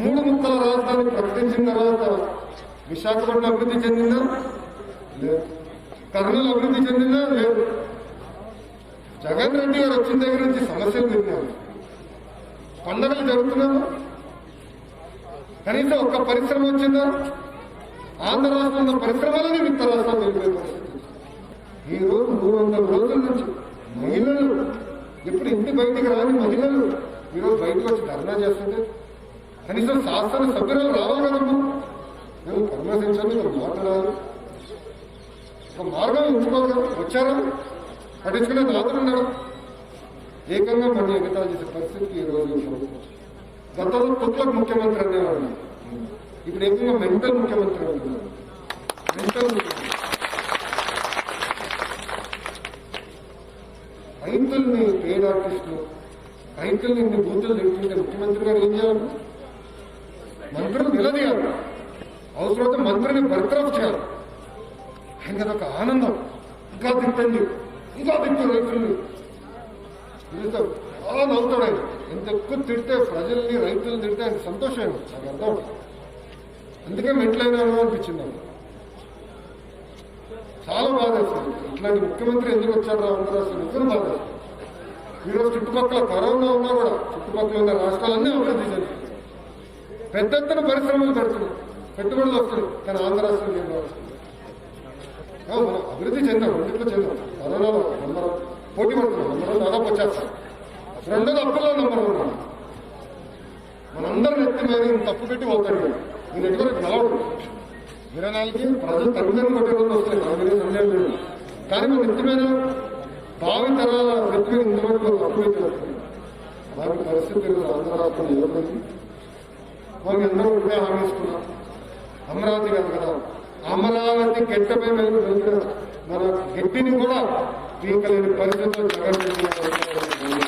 మూడు ముక్కల రాజధాని ప్రకటించిన తర్వాత విశాఖపట్నం అభివృద్ధి చెందిందా? లేదు. కర్నూలు అభివృద్ధి చెందిందా? లేదు. జగన్ రెడ్డి గారు వచ్చిన దగ్గర నుంచి సమస్యలు తిన్నారు పండగలు జరుగుతున్నామా కనీసం ఒక్క పరిశ్రమ వచ్చిందా? ఆంధ్ర రాష్ట్రంలో పరిశ్రమలని మిగతా రాష్ట్రాలు వెళ్ళిపోయే ఈ రోజు మూడు వందల రోజుల నుంచి మహిళలు ఎప్పుడు ఇంటి బయటికి రాని మహిళలు ఈరోజు బయటకు వచ్చి ధర్నా చేస్తుంటే కనీసం శాస్త్ర సభ్యులు రావాలి కదమ్మా మేము పరామర్శించండి మీరు మాట్లాడాలి ఒక మార్గం ఉంచుకోవాలి. కదా వచ్చారా? పట్టించుకునే నాదున్నాడు ఏకంగా మన ఎగతాలు చేసే పరిస్థితి ఈ రోజు గతంలో కొత్త ముఖ్యమంత్రి అనేవాడు. ఇప్పుడు ఏకంగా మెంటల్ ముఖ్యమంత్రి అంటున్నాడు మెంటల్ ముఖ్యమంత్రి. రైతుల్ని పేడ్ ఆర్టిస్టులు రైతుల్ని బూతులు తింటుంటే ముఖ్యమంత్రి గారు ఏం చేయాలి? మంత్రులు నిలదీయాలి. అవసరమైతే మంత్రిని బర్తరఫ్ చేయాలి. ఆయన ఒక ఆనందం. ఇంకా తిట్టండి. ఇంకా తిట్టు రైతుల్ని. తిరుగుతాడు చాలా నవ్వుతాడు ఆయన. ఎంత ఎక్కువ తిడితే ప్రజల్ని రైతులను తిడితే ఆయన సంతోషం నాకు అర్థం అందుకే మెట్లైనా అనిపించింది నాకు చాలా బాధ ఇట్లాంటి ముఖ్యమంత్రి ఎందుకు వచ్చాడు రా అందరూ అసలు నిజం బాధ. ఈరోజు చుట్టుపక్కల కరోనా ఉన్నా కూడా చుట్టుపక్కల ఉన్న రాష్ట్రాలన్నీ అభివృద్ధి చెందుతాయి పెద్ద ఎత్తున పరిశ్రమలు పెడుతున్నాయి పెట్టుబడులు వస్తున్నాయి కానీ ఆంధ్ర రాష్ట్రం ఏం వస్తుంది మనం అభివృద్ధి చెందాం. రెండింటిలో చెందాం. కరోనాలో నెంబర్. పోటీ పడుతున్నాం. నెంబర్ దాదాపు వచ్చేస్తాం రెండోది అప్పుల్లో నెంబర్ ఉన్నాం మనందరం ఎత్తి మీద తప్పు పెట్టి పోతాడు ఈయన. ఎటువంటి గెలవడు. ఇరవై నాలుగుకి ప్రజలు తల్లిదండ్రులు కొట్టే రోజులు వస్తాయి దాని మీద సందేహం లేదు. కానీ మన ఎత్తి మీద భావి తరాల వ్యక్తి మీద ఇంతవరకు అప్పు ఎత్తి వస్తుంది అలాంటి పరిస్థితి ఆంధ్ర రాష్ట్రంలో ఏమైంది వాళ్ళు అందరూ ఉండే హామీస్తున్నారు అమరావతి కాదు కదా. అమరావతి గెట్టపై మేము మన గట్టిని కూడా పీకలేని పరిస్థితుల్లో జగన్